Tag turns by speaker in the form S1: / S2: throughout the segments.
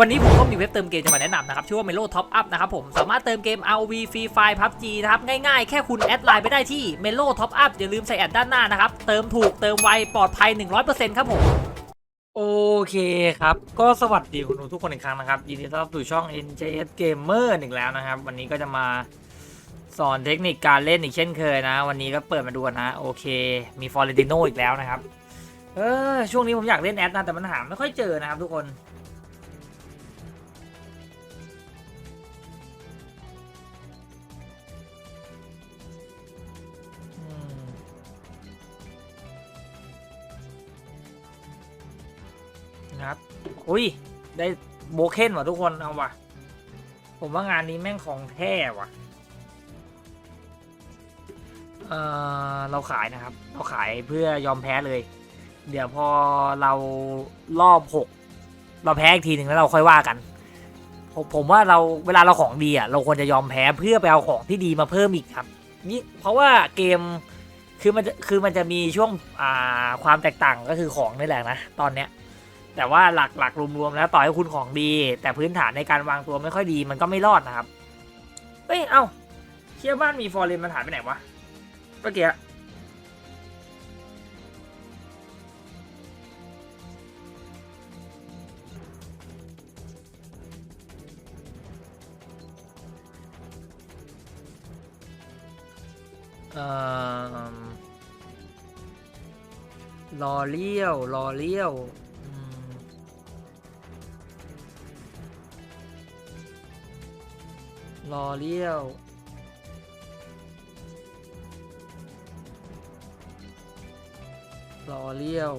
S1: วันนี้ผมก็มีเว็บเติมเกมจะมาแนะนำนะครับ ชื่อว่า Melo Top Up นะครับผม สามารถเติมเกม ROV Free Fire PUBG นะครับ ง่ายๆ แค่คุณแอดไลน์ไปได้ที่ Melo Top Up อย่าลืมใส่แอดด้านหน้านะครับ เติมถูกเติมไว ปลอดภัย 100%ครับผม โอเคครับ ก็สวัสดีคุณผู้ชมทุกคนอีกครั้งนะครับ ยินดีต้อนรับสู่ช่อง NJS Gamer อีกแล้วนะครับ วันนี้ก็จะมาสอนเทคนิคการเล่นอีกเช่นเคยนะ วันนี้ก็เปิดมาดูนนะโอเค มีฟอร์เรนติโนอีกแล้วนะครับเออช่วงนี้ผมอยากเล่นแอดนะแต่มันหาไม่ค่อยเจอนะครับทุกคน อุ้ย ได้โบเคนว่ะทุกคนเอาว่ะ ผมว่างานนี้แม่งของแท้ว่ะ เออเราขายนะครับ เราขายเพื่อยอมแพ้เลย เดี๋ยวพอเรารอบหกเราแพ้อีกทีหนึ่งแล้วเราค่อยว่ากันผมผมว่าเราเวลาเราของดีอะเราควรจะยอมแพ้เพื่อไปเอาของที่ดีมาเพิ่มอีกครับนี่เพราะว่าเกมคือมันคือมันจะมีช่วงอ่าความแตกต่างก็คือของนี่แหละนะตอนเนี้ย แต่ว่าหลักหลักรวมๆแล้วต่อให้คุณของดี แต่พื้นฐานในการวางตัวไม่ค่อยดีมันก็ไม่รอดนะครับเอ้ย เอ้าเชี่ยบ้านมีฟอร์เรนมันหายไปไหนวะเมื่อกี้เอ่อรอเลี้ยว รอเลี้ยว รอเลี้ยว รอเลี้ยว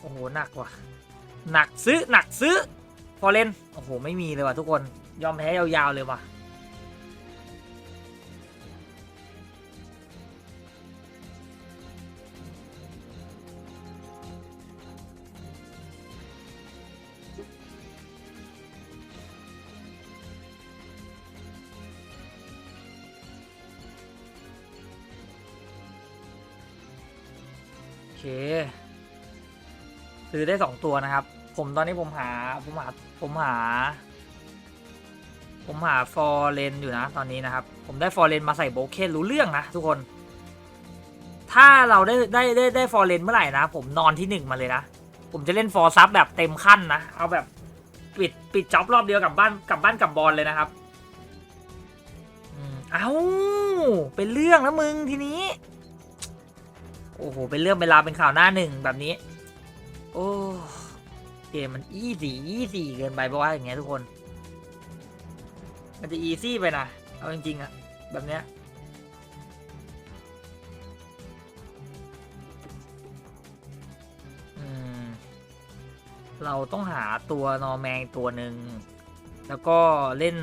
S1: โอ้โห หนักว่ะ หนักซื้อ หนักซื้อฟอร์เรนโอ้โห ไม่มีเลยว่ะทุกคน ยอมแพ้ยาวๆเลยว่ะ ได้สองตัวนะครับ ผมตอนนี้ผมหาผมหาผมหา ผมหาฟอร์เรนอยู่นะตอนนี้นะครับ ผมได้ฟอร์เรนมาใส่โบเคนรู้เรื่องนะทุกคน ถ้าเราได้ได้ได้ได้ฟอร์เรนเมื่อไหร่นะ ผมนอนที่หนึ่งมาเลยนะ ผมจะเล่นฟอร์ซับแบบเต็มขั้นนะ เอาแบบปิดปิดจ็อบรอบเดียวกับบ้านกับบ้านกับบอลเลยนะครับอเอาเป็นเรื่องนะมึงทีนี้ โอ้โห เป็นเรื่องเป็นราวเป็นข่าวหน้าหนึ่งแบบนี้ โอ้เกมมันอีสี่อีสี่เกินไปเพราะว่าอย่างเงี้ยทุกคน มันจะอีซี่ไปนะเอาจริงๆอะแบบเนี้ยอืมเราต้องหาตัวนอร์แมงตัวหนึ่งแล้วก็เล่น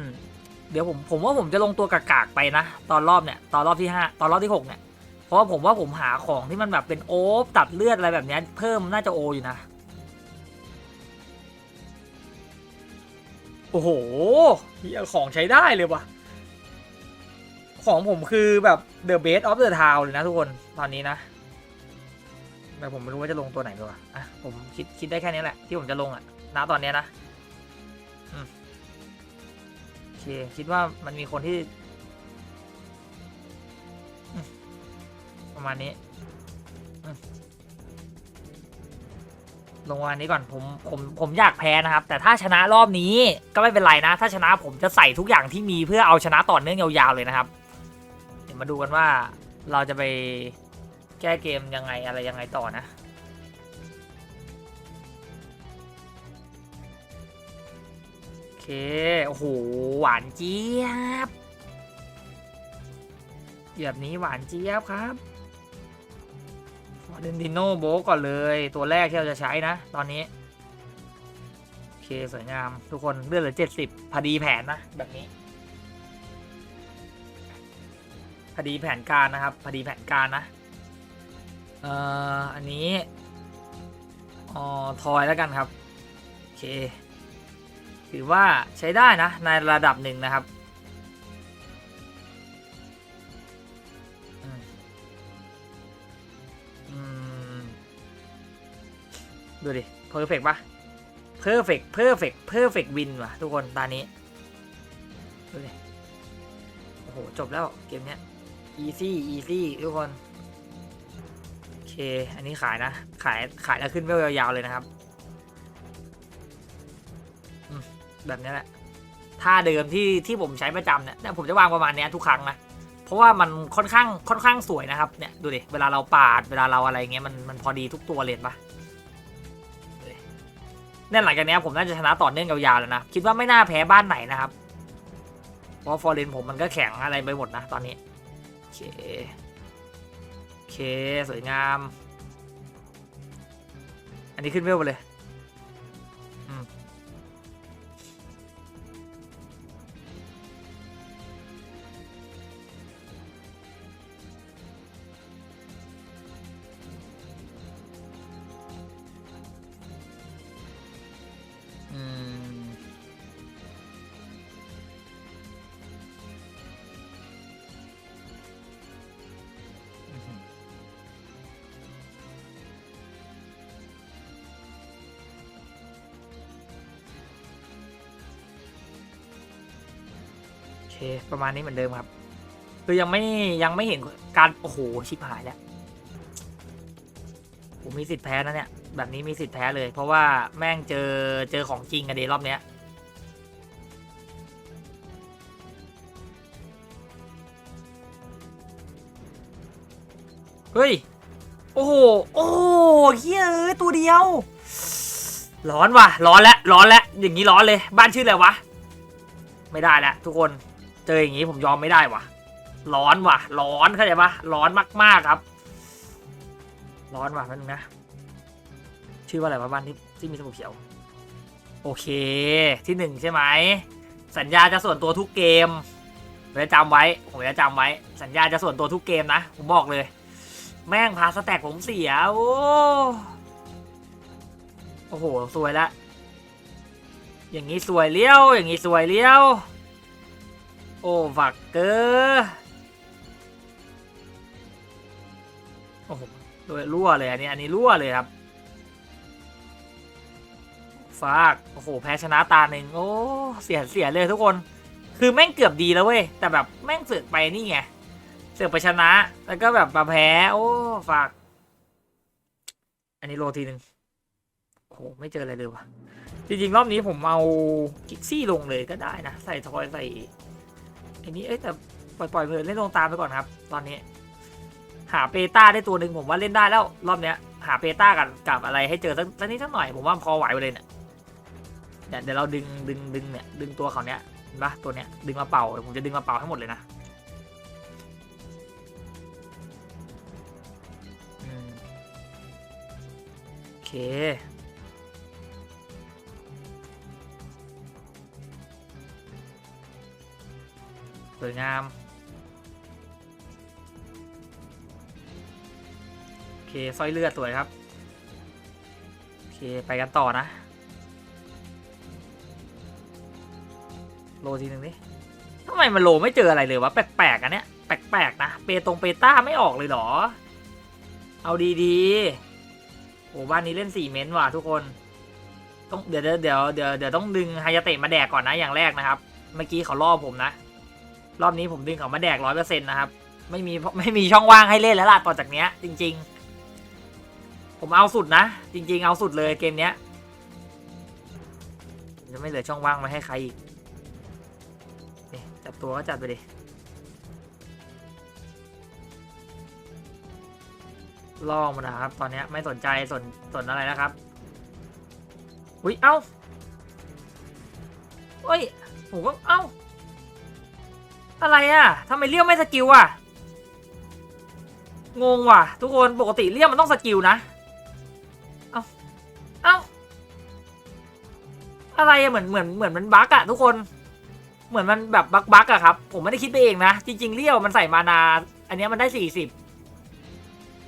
S1: เดี๋ยวผมผมว่าผมจะลงตัวกากๆไปนะ ตอนรอบเนี่ย ตอนรอบที่ห้าตอนรอบที่หกเนี่ย เพราะผมว่าผมหาของที่มันแบบเป็นโอฟตัดเลือดอะไรแบบนี้เพิ่มน่าจะโออยู่นะ โอ้โหเหี้ยของใช้ได้เลยว่ะของผมคือแบบ the best of the town เลยนะทุกคนตอนนี้นะแต่ผมไม่รู้ว่าจะลงตัวไหนดีว่าอะผมคิดคิดได้แค่นี้แหละ ที่ผมจะลงอะณตอนเนี้ยนะโอเคคิดว่ามันมีคนที่ ประมาณนี้ ลงวันนี้ก่อนผมผมผมอยากแพ้นะครับ แต่ถ้าชนะรอบนี้ก็ไม่เป็นไรนะ ถ้าชนะผมจะใส่ทุกอย่างที่มีเพื่อเอาชนะต่อเนื่องยาวๆเลยนะครับ เดี๋ยวมาดูกันว่าเราจะไปแก้เกมยังไงอะไรยังไงต่อนะโอเคโอ้โหหวานเจี๊ยบแบบนี้หวานเจี๊ยบครับ เดนติโนโบก่อนเลย ตัวแรกที่เราจะใช้นะ ตอนนี้ โอเค สวยงาม ทุกคนเลือดเหลือเจ็ดสิบพอดีแผนนะ แบบนี้พอดีแผนการนะครับพอดีแผนการนะเอ่ออันนี้อ๋อทอยแล้วกันครับ โอเค ถือว่าใช้ได้นะ ในระดับหนึ่งนะครับ ดูดิเพอร์เฟกปะเพอร์เฟกเพอร์เฟกเพอร์เฟกวินว่ะทุกคนตานี้ ดูดิ โอ้โห จบแล้วเกมเนี้ย easy easy ทุกคน โอเค อันนี้ขายนะ ขายขายแล้วขึ้นเวลยาวๆเลยนะครับ แบบนี้แหละท่าเดิมที่ที่ผมใช้ประจำเนี่ยผมจะวางประมาณเนี้ยทุกครั้งนะเพราะว่ามันค่อนข้างค่อนข้างสวยนะครับเนี่ยดูดิเวลาเราปาดเวลาเราอะไรเงี้ยมันมันพอดีทุกตัวเลยปะ เนี่ยหลังจากนี้ผมน่าจะชนะต่อเนื่องยาวๆแล้วนะ คิดว่าไม่น่าแพ้บ้านไหนนะครับ เพราะฟอร์เรนผมมันก็แข็งอะไรไปหมดนะตอนนี้ โอเค โอเค สวยงาม อันนี้ขึ้นเวลไปเลย ประมาณนี้เหมือนเดิมครับ คือยังไม่ยังไม่เห็นการโอ้โหชิบหายแล้วผมมีสิทธิ์แพ้นะเนี่ย แบบนี้มีสิทธิ์แพ้เลย เพราะว่าแม่งเจอเจอของจริงกันเดรอบเนี้ยเฮ้ย โอ้โห โอ้เฮ้ยเอ้ยตัวเดียว ร้อนว่ะ ร้อนแล้ว ร้อนแล้ว อย่างนี้ร้อนเลย บ้านชื่ออะไรวะ ไม่ได้แล้วทุกคน เจออย่างนี้ผมยอมไม่ได้ว่ะร้อนว่ะ ร้อนเข้าใจปะร้อนมากๆครับ ร้อนว่ะแป๊บนึงนะ ชื่อว่าอะไรวะบ้านที่ที่มีสมุดเขียว โอเคที่หนึ่งใช่ไหม สัญญาจะส่วนตัวทุกเกมผมจะจำไว้ผมจะจำไว้ สัญญาจะส่วนตัวทุกเกมนะ ผมบอกเลย แม่งพาสแต็กผมเสีย โอ้โอ้โห สวยละ อย่างนี้สวยเลี้ยว อย่างนี้สวยเลี้ยว โอ้ฝักเกอร์โอ้โหโดยรั่วเลยอันนี้อันนี้รั่วเลยครับฟากโอ้โหแพ้ชนะตาหนึ่งโอ้เสียเสียเลยทุกคนคือแม่งเกือบดีแล้วเว้ยแต่แบบแม่งเสือกไปนี่ไงเสือกไปชนะ แล้วก็แบบมาแพ้ โอ้ฝาก อันนี้โลทีหนึ่งโอ้โหไม่เจออะไรเลยว่ะจริงๆรอบนี้ผมเอากิกซี่ลงเลยก็ได้นะ ใส่ทอยใส่ อันนี้เอ้ยแต่ปล่อยปล่อยเพลินเล่นลงตามไปก่อนครับ ตอนนี้ หาเปต้าได้ตัวหนึ่งผมว่าเล่นได้แล้ว รอบเนี้ย หาเปต้ากันกับอะไรให้เจอสักสักนิดสักหน่อยผมว่าพอไหวไปเลยเนี่ยเดี๋ยวเดี๋ยวเราดึงดึงดึงเนี่ยดึงตัวเขาเนี้ยเห็นปะตัวเนี้ยดึงมาเป่าผมจะดึงมาเป่าให้หมดเลยนะโอเค สวยงาม โอเคสร้อยเลือดสวยครับ โอเค ไปกันต่อนะ โลทีหนึ่งนี่ทำไมมันโลไม่เจออะไรเลยวะ แปลกๆอันเนี้ย แปลกๆนะ เปตรงเปต้าไม่ออกเลยเหรอ เอาดีๆโอ้บ้านนี้เล่นสี่เม้นท์ว่ะทุกคนต้องเดี๋ยวเดี๋ยวเดี๋ยวเดี๋ยวต้องดึงไฮยาเตะมาแดกก่อนนะอย่างแรกนะครับ เมื่อกี้เขาล่อผมนะ รอบนี้ผมดึงเขามาแดกร้อยเปอร์เซ็นต์นะครับ ไม่มีไม่มีช่องว่างให้เล่นแล้วล่ะต่อจากเนี้ย จริง ๆ ผมเอาสุดนะ จริง ๆ เอาสุดเลยเกมเนี้ยจะไม่เหลือช่องว่างไว้ให้ใครอีกจับตัวก็จัดไปดิล่อมันนะครับ ตอนเนี้ยไม่สนใจสนสนอะไรนะครับอุ้ยเอ้าเฮ้ยผมก็เอ้า อะไรอะทำไมเลี้ยวไม่สกิลอะ งงว่ะ ทุกคนปกติเลี้ยวมันต้องสกิลนะ เอ้าเอ้าอะไรอะเหมือนเหมือนเหมือนมันบั๊กอะทุกคน เหมือนมันแบบบั๊กบั๊กอะครับ ผมไม่ได้คิดไปเองนะ จริง ๆเลี้ยวมันใส่มานา อันนี้มันได้สี่สิบ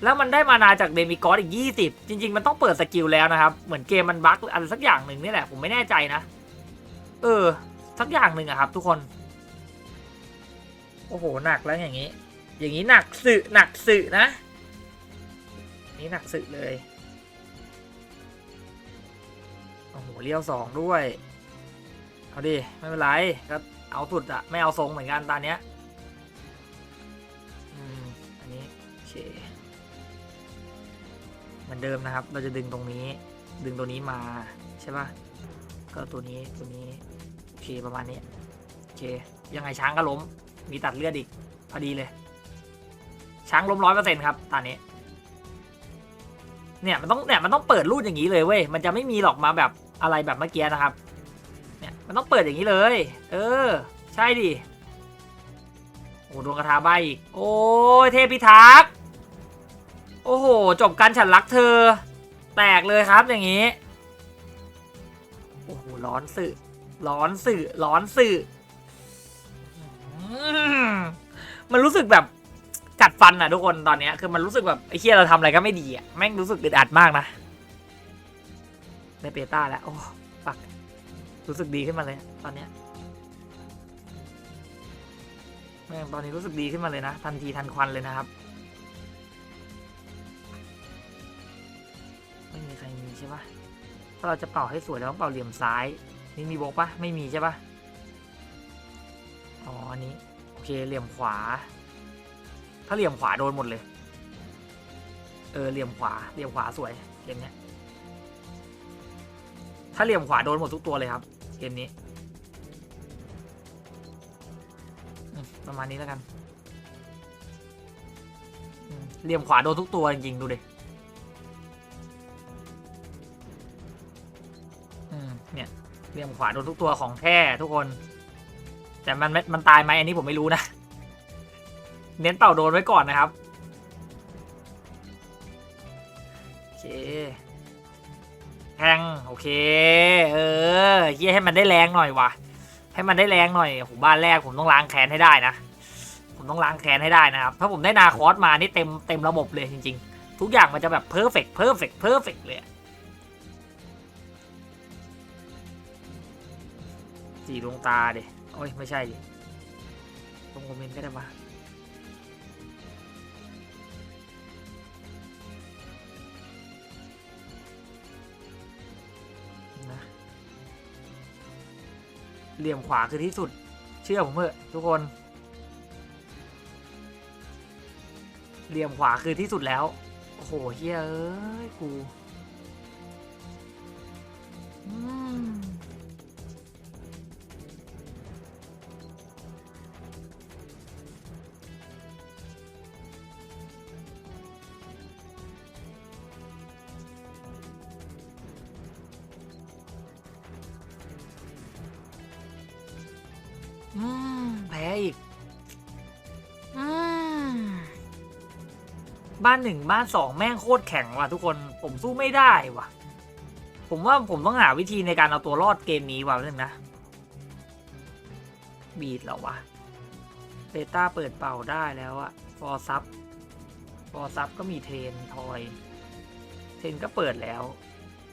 S1: แล้วมันได้มานาจากเดมิกอสอีกยี่สิบจริง ๆ มันต้องเปิดสกิลแล้วนะครับ เหมือนเกมมันบั๊กอะไรสักอย่างหนึ่งนี่แหละ ผมไม่แน่ใจนะ เออ สักอย่างหนึ่งอะครับ ทุกคน โอ้โหหนักแล้วอย่างนี้ อย่างนี้หนักสึหนักสึนะนี่หนักสึเลยโอ้โหเลี้ยวสองด้วย เอาดิไม่เป็นไรก็เอาสุดอะไม่เอาทรงเหมือนกันตอนเนี้ยอืมอันนี้โอเคเหมือนเดิมนะครับ เราจะดึงตรงนี้ ดึงตัวนี้มาใช่ปะก็ตัวนี้ตัวนี้โอเคประมาณนี้โอเคยังไงช้างก็ล้ม มีตัดเลือดอีก พอดีเลย ช้างล้มร้อยเปอร์เซ็นต์ครับตอนนี้ เนี่ยมันต้องเนี่ยมันต้องเปิดรูดอย่างนี้เลยเว้ย มันจะไม่มีหรอกมาแบบอะไรแบบเมื่อกี้นะครับ เนี่ยมันต้องเปิดอย่างนี้เลย เออ ใช่ดิ โอ้โดนกระทาใบอีก โอ้ยเทพิทักษ์ โอ้โห จบกันฉันรักเธอ แตกเลยครับอย่างนี้ โอ้โหร้อนสื่อร้อนสื่อร้อนสื่อ มันรู้สึกแบบกัดฟันอะทุกคนตอนเนี้ยคือมันรู้สึกแบบไอ้เคียเราทำอะไรก็ไม่ดีอะแม่งรู้สึกอึดอัดมากนะได้เปต้าแล้วโอ้ปักรู้สึกดีขึ้นมาเลย ตอนเนี้ยแม่งตอนนี้รู้สึกดีขึ้นมาเลยนะทันทีทันควันเลยนะครับ ไม่มีใครมีใช่ปะถ้าเราจะเป่าให้สวยเราต้องเป่าเหลี่ยมซ้าย นี่มีโบกปะไม่มีใช่ปะ อ๋ออันนี้โอเคเหลี่ยมขวา ถ้าเหลี่ยมขวาโดนหมดเลย เออเหลี่ยมขวาเหลี่ยมขวาสวยเกมนี้ถ้าเหลี่ยมขวาโดนหมดทุกตัวเลยครับเกมนี้ประมาณนี้แล้วกันเหลี่ยมขวาโดนทุกตัวจริงๆดูดิเนี่ยเหลี่ยมขวาโดนทุกตัวของแท้ทุกคน แต่มันมันตายไหมอันนี้ผมไม่รู้นะ เน้นเป่าโดนไว้ก่อนนะครับโอเคแทงโอเค เออเฮียให้มันได้แรงหน่อยวะให้มันได้แรงหน่อยโอ้โหบ้านแรกผมต้องล้างแค้นให้ได้นะ ผมต้องล้างแค้นให้ได้นะครับ ถ้าผมได้นาคอสมานี่เต็มเต็มระบบเลยจริง ๆ ทุกอย่างมันจะแบบเพอร์เฟกเพอร์เฟกเพอร์เฟกเลยสีดวงตาเดิ โอ้ย ไม่ใช่ดิตรงคอมเมนต์ก็ได้ปะนะเหลี่ยมขวาคือที่สุด เชื่อผมเถอะทุกคน เหลี่ยมขวาคือที่สุดแล้ว โอ้โหเฮ้ย เอ้ย กู หนึ่งบ้านสองแม่งโคตรแข็งว่ะทุกคนผมสู้ไม่ได้ว่ะ ผมว่าผมต้องหาวิธีในการเอาตัวรอดเกมนี้ว่ะเรื่งนะ บีดเหรอวะเบต้าเปิดเป่าได้แล้วอะฟอร์ซับฟอร์ซับก็มีเทนทอย เทนก็เปิดแล้ว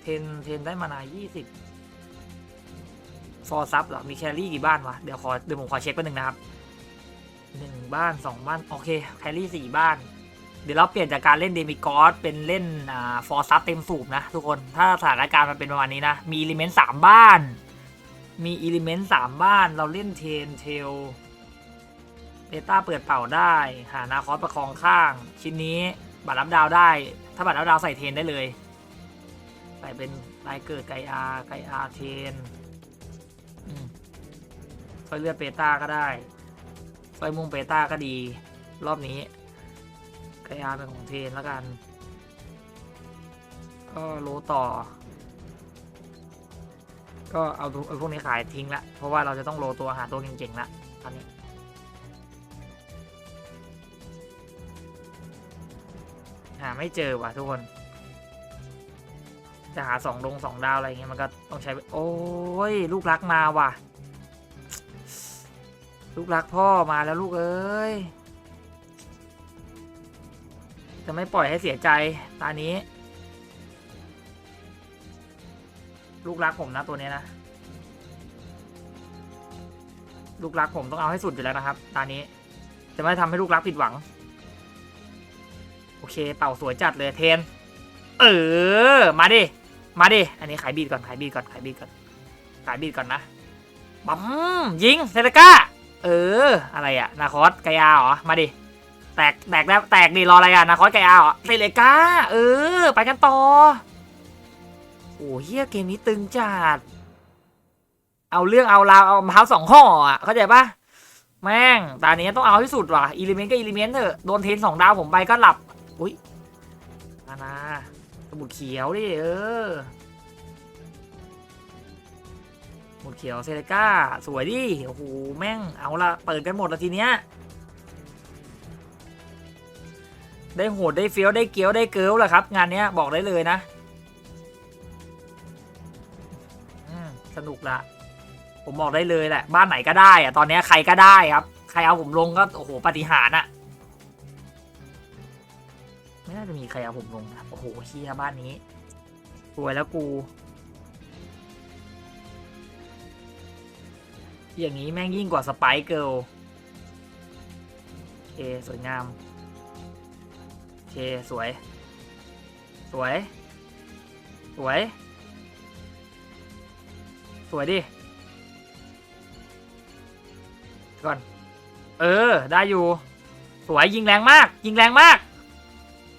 S1: เทนเทนได้มานายี่สิบฟอร์ซับเหรอ มีแครี่กี่บ้านวะ เดี๋ยวขอเดี๋ยวผมขอเช็คแป๊บนึงนะครับหนึ่งบ้านสองบ้าน โอเค แครี่สี่บ้าน ดี๋ยวเราเปลี่ยนจากการเล่นเดมิกอสเป็นเล่นฟอร์ซับเต็มสูบนะทุกคนถ้าสถานการณ์มันเป็นประมาณนี้นะ มีอิเลเมนต์สามบ้าน มีอิเลเมนต์สามบ้านเราเล่นเทนเทลเบต้าเปิดเป่าได้ หานาคอสประคองข้าง ชิ้นนี้บัตรรับดาวได้ ถ้าบัตรรับดาวใส่เทนได้เลย ใส่เป็นลายเกิดไกอาไกอาเทนอืมไฟเลือดเปต้าก็ได้ไฟมุงเปต้าก็ดี รอบนี้ ไกอาเป็นของเทนแล้วกัน ก็โลต่อ ก็เอาเอาพวกนี้ขายทิ้งละ เพราะว่าเราจะต้องโลตัวหาตัวเก่งๆละตอนนี้หาไม่เจอว่ะทุกคน จะหาสองดงสองดาวอะไรเงี้ยมันก็ต้องใช้ โอ้ย ลูกรักมาว่ะ ลูกรักพ่อมาแล้วลูกเอ้ย จะไม่ปล่อยให้เสียใจตานี้ ลูกรักผมนะตัวนี้นะ ลูกรักผมต้องเอาให้สุดอยู่แล้วนะครับ ตานี้ จะไม่ทำให้ลูกรักผิดหวัง โอเค เป่าสวยจัดเลยเทน เออ มาดิ มาดิ อันนี้ขายบีดก่อนขายบีดก่อนขายบีดก่อนขายบีดก่อนนะปั๊มยิงเซเลก้า เออ อะไรอะนาคอสกายาเหรอ มาดิ แตกแตกแล้วแตกดิรออะไรอะนาคอสกายาเหรอเซเลกาเออ ไปกันต่อ โอ้เฮียเกมนี้ตึงจัด เอาเรื่องเอาราวเอามะพร้าวสองห่ออะเข้าใจปะแม่งตานี้ต้องเอาที่สุดว่ะอิเลเมนต์ก็อิเลเมนต์เถอะโดนเทนสองดาวผมไปก็หลับ อุ้ยนานาสมุดเขียวดิเออสมุดเขียวเซเลก้าสวยดิโอ้โหแม่งเอาละเปิดกันหมดล้วทีเนี้ย ได้โหดได้เฟี้ยวได้เกี้ยวได้เกิลแหละครับ งานเนี้ยบอกได้เลยนะสนุกละผมบอกได้เลยแหละ บ้านไหนก็ได้อะตอนนี้ใครก็ได้ครับ ใครเอาผมลงก็โอ้โหปาฏิหารอะไม่น่าจะมีใครเอาผมลงนะโอ้โหเฮียบ้านนี้รวยแล้วกู อย่างนี้แม่งยิ่งกว่าสไปเกิลโอเคสวยงาม เคสวย สวย สวย สวยดิ ก่อน เออ ได้อยู่ สวยยิงแรงมาก ยิงแรงมาก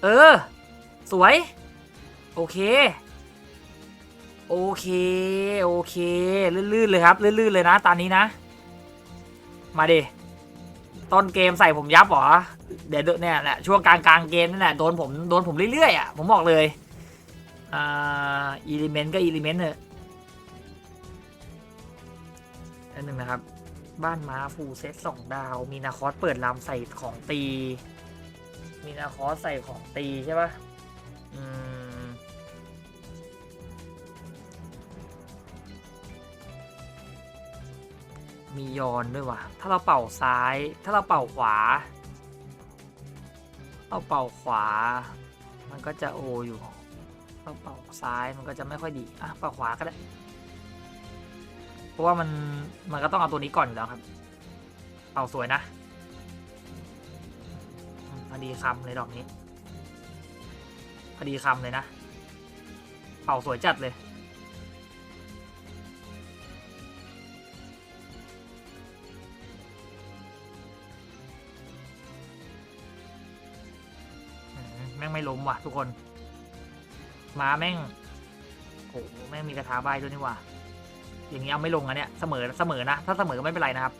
S1: เออ สวย โอเค โอเค โอเค ลื่นๆเลยครับ ลื่นๆเลยนะ ตอนนี้นะ มาดิ ต้นเกมใส่ผมยับหรอ เดี๋ยวเนี่ยแหละช่วงกลางกลางเกมนั่แหละโดนผมโดนผมเรื่อยๆอะผมบอกเลยอ่าอิเลเมนต์ก็อิเลเมนต์เถอะอันหนึ่งนะครับ บ้านม้าฟูเซตสองดาว มีนาคอสเปิดลำใส่ของตี มีนาคอสใส่ของตีใช่ปะอืม มียอนด้วยว่ะ ถ้าเราเป่าซ้าย ถ้าเราเป่าขวา เราเป่าขวา มันก็จะโออยู่ เราเป่าซ้ายมันก็จะไม่ค่อยดี อะ เป่าขวาก็ได้ เพราะว่ามัน มันก็ต้องเอาตัวนี้ก่อนอยู่แล้วครับ เป่าสวยนะพอดีคำเลยดอกนี้พอดีคำเลยนะ เป่าสวยจัดเลย ว่ะทุกคนมาแม่งโอ้โหแม่งมีกระทาใบด้วยนี่ว่ะอย่างนี้เอาไม่ลงอะเนี่ยเสมอเสมอนะ ถ้าเสมอก็ไม่เป็นไรนะครับ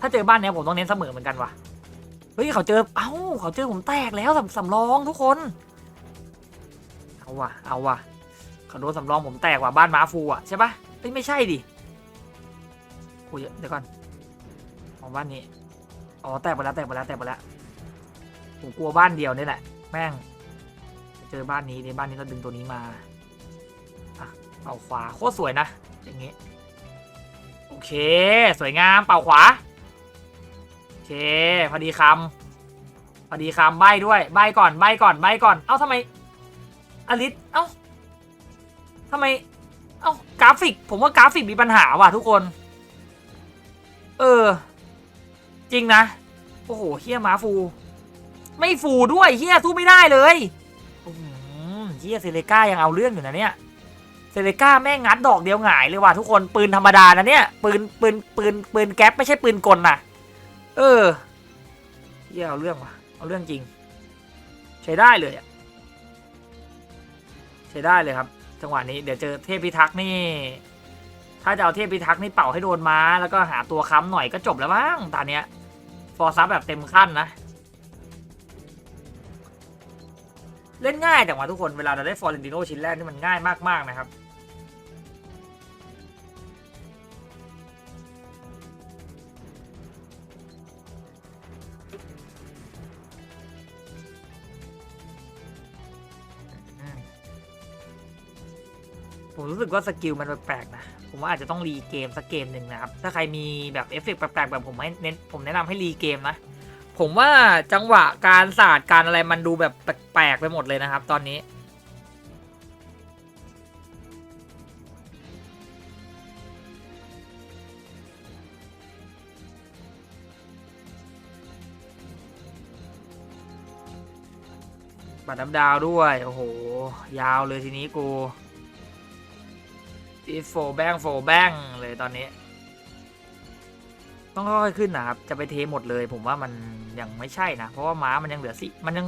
S1: ถ้าเจอบ้านเนี้ยผมต้องเน้นเสมอเหมือนกันว่ะเฮ้ยเขาเจอเอ้าเขาเจอผมแตกแล้วสำสำรองทุกคนเอาว่ะเอาว่ะเขาโดนสำรองผมแตกว่ะบ้านม้าฟูอะใช่ปะเฮ้ยไม่ใช่ดิโอ้ยเดี๋ยวก่อนของบ้านนี้อ๋อแตกไปแล้วแตกไปแล้วแตกไปแล้วผมกลัวบ้านเดียวนี่แหละ แม่ง เจอบ้านนี้ในบ้านนี้เราดึงตัวนี้มาอะเอาขวาโคตรสวยนะ อย่างงี้โอเค สวยงามเป่าขวาโอเคพอดีคำพอดีคำใบด้วยใบก่อนใบก่อนใบก่อนเอ้าทำไมอลิสเอ้าทำไมเอ้ากราฟิก ผมว่ากราฟิกมีปัญหาว่ะทุกคน เออ จริงนะ โอ้โหเฮียมาฟู ไม่ฟูด้วยเฮียสู้ไม่ได้เลย เฮียเซเลก้ายังเอาเรื่องอยู่นะเนี่ยเซเลก้าแม่งงัดดอกเดียวหงายเลยว่ะทุกคนปืนธรรมดานะเนี่ยปืนปืนปืนปืนแก๊ปไม่ใช่ปืนกลนะเออเยี่ยเอาเรื่องว่ะเอาเรื่องจริง ใช้ได้เลยอะใช้ได้เลยครับ จังหวะนี้เดี๋ยวเจอเทพพิทักษ์นี่ ถ้าจะเอาเทพพิทักษ์นี่เป่าให้โดนม้า แล้วก็หาตัวค้ำหน่อยก็จบแล้วมั้งตอนเนี้ยฟอร์ซับแบบเต็มขั้นนะ เล่นง่ายแต่ว่าทุกคนเวลาเราได้ฟอร์เรนติโนชิ้นแรกนี่มันง่ายมากๆนะครับผมรู้สึกว่าสกิลมันแปลกๆนะ ผมว่าอาจจะต้องรีเกมสักเกมหนึ่งนะครับ ถ้าใครมีแบบเอฟเฟกต์แปลกๆแบบผมให้เน้นผมแนะนำให้รีเกมนะ ผมว่าจังหวะการศาสตร์การอะไรมันดูแบบแปลกๆไปหมดเลยนะครับ ตอนนี้ บัตรน้ำดาวด้วย โอ้โห ยาวเลยทีนี้กูอีโฟแบงโฟแบงเลยตอนนี้ ต้องค่อยๆขึ้นนะครับ จะไปเทหมดเลย ผมว่ามันยังไม่ใช่นะ เพราะว่าม้ามันยังเหลือสิ มันยัง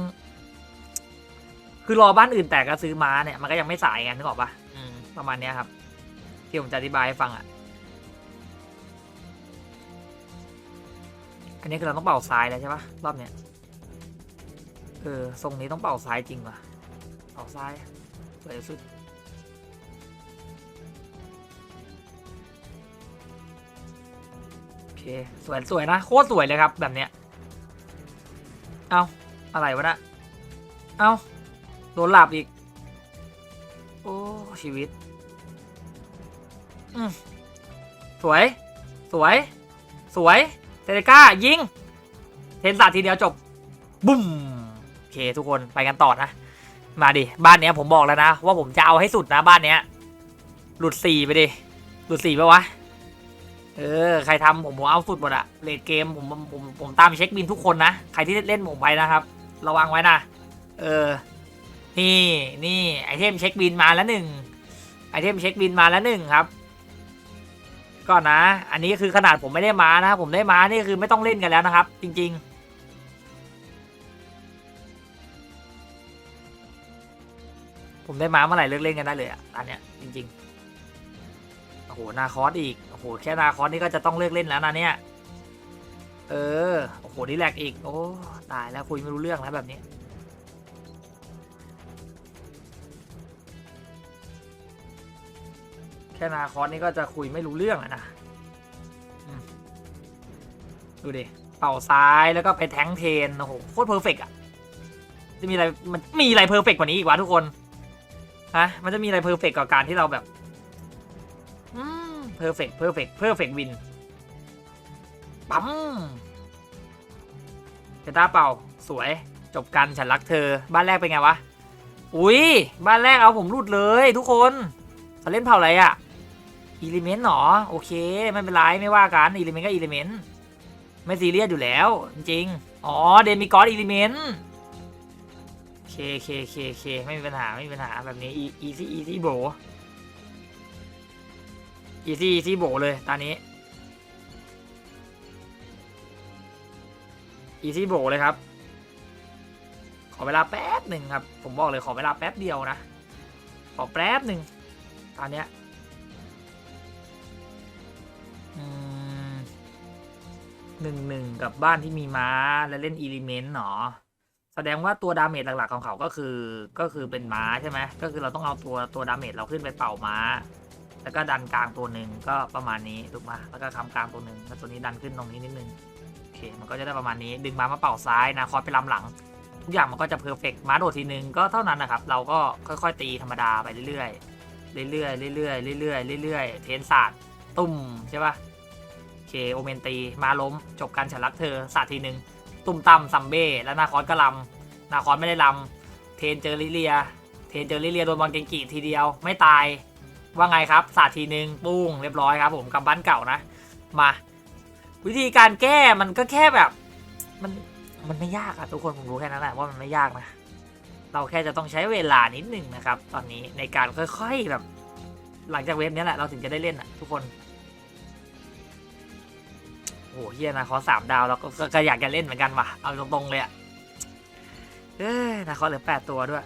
S1: คือรอบ้านอื่นแตกก็ซื้อม้าเนี่ย มันก็ยังไม่สายไงนึกออกปะอืมประมาณเนี้ยครับ ที่ผมจะอธิบายให้ฟังอะ อันนี้คือเราต้องเป่าซ้ายแล้วใช่ปะรอบเนี้ย เออทรงนี้ต้องเป่าซ้ายจริงว่ะเป่าซ้ายสวยสุด เคสวยสวยนะโคตรสวยเลยครับแบบเนี้ยเอาอะไรวะนะเอาโดนหลับอีก โอ้ชีวิตอืมสวย สวย สวยเตเลก้ายิง เทนสาดทีเดียวจบ บุ้มโอเคทุกคนไปกันต่อนะ มาดิ บ้านเนี้ยผมบอกแล้วนะ ว่าผมจะเอาให้สุดนะบ้านเนี้ย หลุดสี่ไปดิ หลุดสี่ไปวะ เออ ใครทำผมผมเอาสุดหมดอะเลดเกมผมผมผมผมตามเช็คบินทุกคนนะ ใครที่เล่นผมไปนะครับ ระวังไว้นะ เออ นี่นี่ไอเทมเช็คบินมาแล้วหนึ่งไอเทมเช็คบินมาแล้วหนึ่งครับก่อนนะ อันนี้คือขนาดผมไม่ได้มานะ ผมได้มานี่คือไม่ต้องเล่นกันแล้วนะครับ จริง ๆผมได้มาเมื่อไหร่เลิกเล่นกันได้เลยอะอันเนี้ยจริงๆ โอ้โห นาคอสอีก หแค่นาคอสนี่ก็จะต้องเลิกเล่นแล้วนะเนี่ย เออ โอ้โหนี่แหลกอีก โอ้ ตายแล้วคุยไม่รู้เรื่องแล้วแบบนี้ แค่นาคอสนี่ก็จะคุยไม่รู้เรื่องอะนะดูดิ เป่าซ้ายแล้วก็ไปแทงเทน โอ้โห โคตรเพอร์เฟกอะจะมีอะไร มันมีอะไรเพอร์เฟกกว่านี้อีกวะทุกคน ฮะ มันจะมีอะไรเพอร์เฟกกว่าการที่เราแบบ เพอร์เฟกต์เพอร์เฟกต์เพอร์เฟกต์วินปั๊มเจต้าเป่าสวยจบกันฉันรักเธอ บ้านแรกเป็นไงวะ อุ้ยบ้านแรกเอาผมรูดเลยทุกคนเขาเล่นเผ่าอะไรอะอิเลเมนต์หรอ โอเค ไม่เป็นไรไม่ว่ากันอิเลเมนต์ก็อิเลเมนต์ไม่ซีเรียสอยู่แล้ว จริง อ๋อ เดมิกอสอิเลเมนต์เคเคเคเคไม่มีปัญหา ไม่มีปัญหาแบบนี้อีซี่อีซี่โบ อีซี่อีซี่โบเลยตอนนี้อีซี่โบเลยครับ ขอเวลาแป๊บหนึ่งครับ ผมบอกเลยขอเวลาแป๊บเดียวนะ ขอแป๊บหนึ่งตอนเนี้ยหนึ่งหนึ่งกับบ้านที่มีม้าและเล่นอิเลเมนต์หนอแสดงว่าตัวดาเมจหลักๆของเขาก็คือก็คือเป็นม้าใช่ไหมก็คือเราต้องเอาตัวตัวดาเมจเราขึ้นไปเป่าม้า แล้วก็ดันกลางตัวหนึ่งก็ประมาณนี้ถูกไหมแล้วก็คำกลางตัวหนึ่งแล้วตัวนี้ดันขึ้นตรงนี้นิดนึงโอเคมันก็จะได้ประมาณนี้ ดึงม้ามาเป่าซ้ายนะคอสไปลำหลัง ทุกอย่างมันก็จะเพอร์เฟกม้าโดดทีนึงก็เท่านั้นนะครับ เราก็ค่อยๆตีธรรมดาไปเรื่อยๆเรื่อยๆเรื่อยๆเรื่อยๆเรื่อยๆเทนศาสตร์ตุ่มใช่ปะโอเคโอเมนตีมาล้ม จบการฉันรักเธอศาสตร์ทีนึงตุ่มต่ำซัมเบ้แล้วนาคอสก็ลำนาคอสไม่ได้ลำเทนเจอลิเลีย เทนเจอลิเลียโดนบอลเกงกีทีเดียวไม่ตาย ว่าไงครับศาสตร์ทีนึงปุ้งเรียบร้อยครับ ผมกับบ้านเก่านะ มา วิธีการแก้มันก็แค่แบบ มันมันไม่ยากอะทุกคนผมรู้แค่นั้นแหละว่ามันไม่ยากนะ เราแค่จะต้องใช้เวลานิดหนึ่งนะครับ ตอนนี้ในการค่อยๆแบบ หลังจากเว็บนี้แหละเราถึงจะได้เล่นอะทุกคนโอ้โหเฮียนะคอสามดาวแล้วก็ก็อยากจะเล่นเหมือนกันว่ะเอาตรงๆเลยอะเอ้ยนะคอเหลือแปดตัวด้วย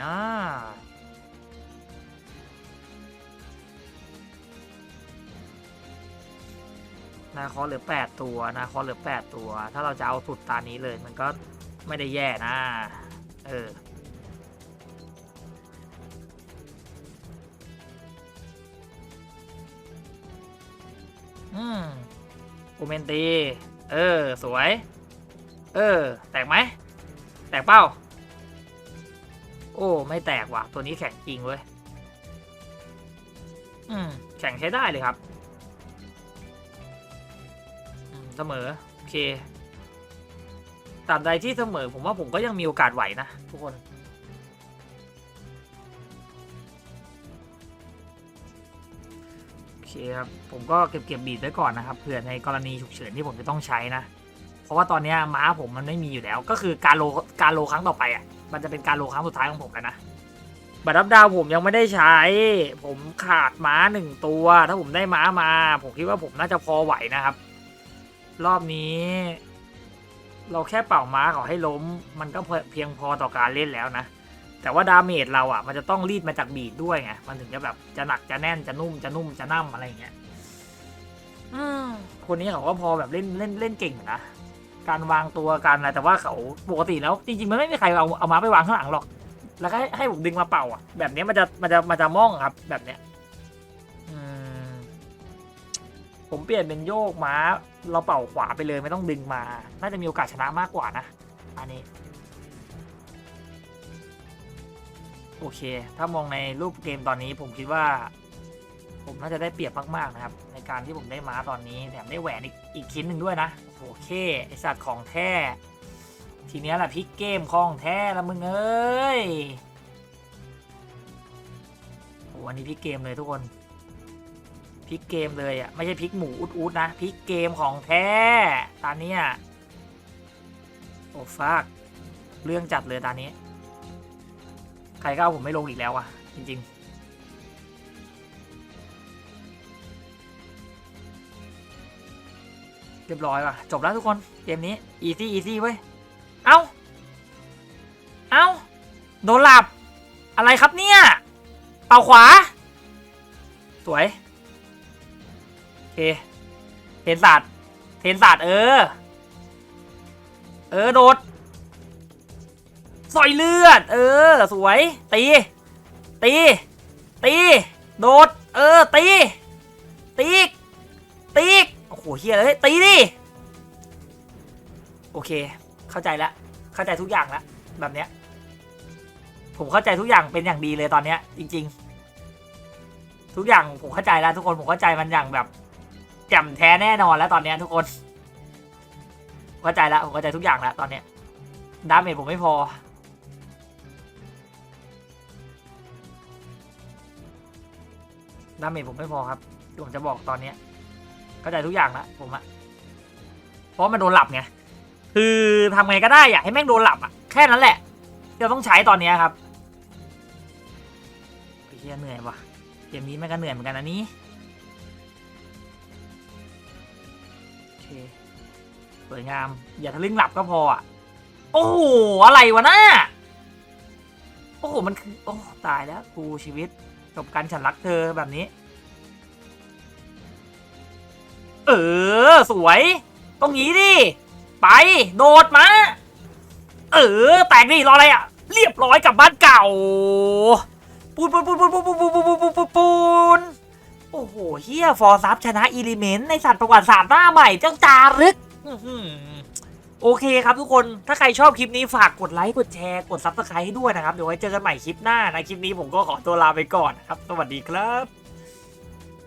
S1: นะนาคอเหลือแปดตัว นาคอเหลือแปดตัว ถ้าเราจะเอาสุดตานี้เลย มันก็ไม่ได้แย่นะ เออ อืมกูเมนตี เออ สวย เออ แตกไหม แตกเป้า โอ้ ไม่แตกว่ะ ตัวนี้แข็งจริงเว้ย อืม แข็งใช้ได้เลยครับเสมอ โอเคตราบใดที่เสมอ ผมว่าผมก็ยังมีโอกาสไหวนะ ทุกคน โอเคครับ ผมก็เก็บเก็บบีดไว้ก่อนนะครับเผื่อในกรณีฉุกเฉินที่ผมจะต้องใช้นะ เพราะว่าตอนนี้ม้าผมมันไม่มีอยู่แล้ว ก็คือการโลการโลครั้งต่อไปอะ่ะ มันจะเป็นการโลครั้งสุดท้ายของผมแล้วนะบัตรรับดาวผมยังไม่ได้ใช้ ผมขาดม้าหนึ่งตัว ถ้าผมได้ม้ามา ผมคิดว่าผมน่าจะพอไหวนะครับ รอบนี้ เราแค่เป่าม้าเขาให้ล้ม มันก็เพียงพอต่อการเล่นแล้วนะ แต่ว่าดาเมจเราอะ มันจะต้องรีดมาจากบีดด้วยไง มันถึงจะแบบจะหนักจะแน่นจะนุ่มจะนุ่มจะน่ำอะไรอย่างเงี้ยอืมคนนี้เขาก็พอแบบเล่นเล่นเล่นเก่งอยู่นะ การวางตัวการอะไรแต่ว่าเขาปกติแล้ว จริงๆมันไม่มีใครเอาเอาม้าไปวางข้างหลังหรอก แล้วก็ให้ให้ผมดึงมาเป่าอะแบบนี้มันจะมันจะมันจะม่องครับ แบบเนี้ยผมเปลี่ยนเป็นโยกม้า เราเป่าขวาไปเลยไม่ต้องดึงมา น่าจะมีโอกาสชนะมากกว่านะ อันนี้ โอเค ถ้ามองในรูปเกมตอนนี้ผมคิดว่า ผมน่าจะได้เปรียบมากๆนะครับ ในการที่ผมได้ม้าตอนนี้แถมได้แหวนอีกอีกชิ้นหนึ่งด้วยนะโอเคไอสัตว์ของแท้ทีเนี้ยแหละพลิกเกมของแท้ละมึงเอ้ยโอ้อันนี้พลิกเกมเลยทุกคนพลิกเกมเลยอะไม่ใช่พลิกหมูอุดๆนะพลิกเกมของแท้ตอนเนี้ยโอ้ฟากเรื่องจัดเลยตอนนี้ ใครก็เอาผมไม่ลงอีกแล้วอะจริง ๆ เรียบร้อยว่ะ จบแล้วทุกคน เกมนี้ อีซี่อีซี่เว้ย เอ้า เอ้า โดนหลับ อะไรครับเนี่ย เป่าขวา สวยโอเค เทนศาสตร์เทนศาสตร์เออ เออ โดดสอยเลือด เออ สวย ตี ตี ตี โดด เออ ตี ตีกตี โอ้โหเฮียเลยตีดิโอเค เข้าใจแล้วเข้าใจทุกอย่างแล้วแบบเนี้ยผมเข้าใจทุกอย่างเป็นอย่างดีเลยตอนเนี้ย จริง ๆ ทุกอย่างผมเข้าใจแล้ว ทุกคนผมเข้าใจมันอย่างแบบแจ่มแท้แน่นอนแล้วตอนเนี้ยทุกคนเข้าใจแล้วผมเข้าใจทุกอย่างแล้วตอนเนี้ยดาเมจผมไม่พอดาเมจผมไม่พอครับผมจะบอกตอนเนี้ย เข้าใจทุกอย่างละผมอะเพราะมันโดนหลับไงคือทำไงก็ได้อยากให้แม่งโดนหลับอะแค่นั้นแหละที่เราต้องใช้ตอนนี้ครับเหี้ยเหนื่อยว่ะเกมนี้แม่งก็เหนื่อยเหมือนกันนะนี้โอเคสวยงาม อย่าทะลึ่งหลับก็พออะโอ้โหอะไรวะน่าโอ้โหมันคือโอ้ตายแล้วกูชีวิตจบกันฉันรักเธอแบบนี้ เออ สวยตรงนี้ดิ ไป โดดมา เออ แตกดิรออะไรอะ เรียบร้อยกับบ้านเก่า ปูนปูนปูนปูนปูนปูนปูนปูนปูนปูนปูนโอ้โหเฮียฟอร์ซับชนะอิลิเมนต์ในสัตว์ประวัติศาสตร์หน้าใหม่เจ้าจารึกโอเคครับทุกคน ถ้าใครชอบคลิปนี้ฝากกดไลค์ กดแชร์ กดซับสไครต์ให้ด้วยนะครับ เดี๋ยวไว้เจอกันใหม่คลิปหน้านะคลิปนี้ผมก็ขอตัวลาไปก่อนครับ สวัสดีครับ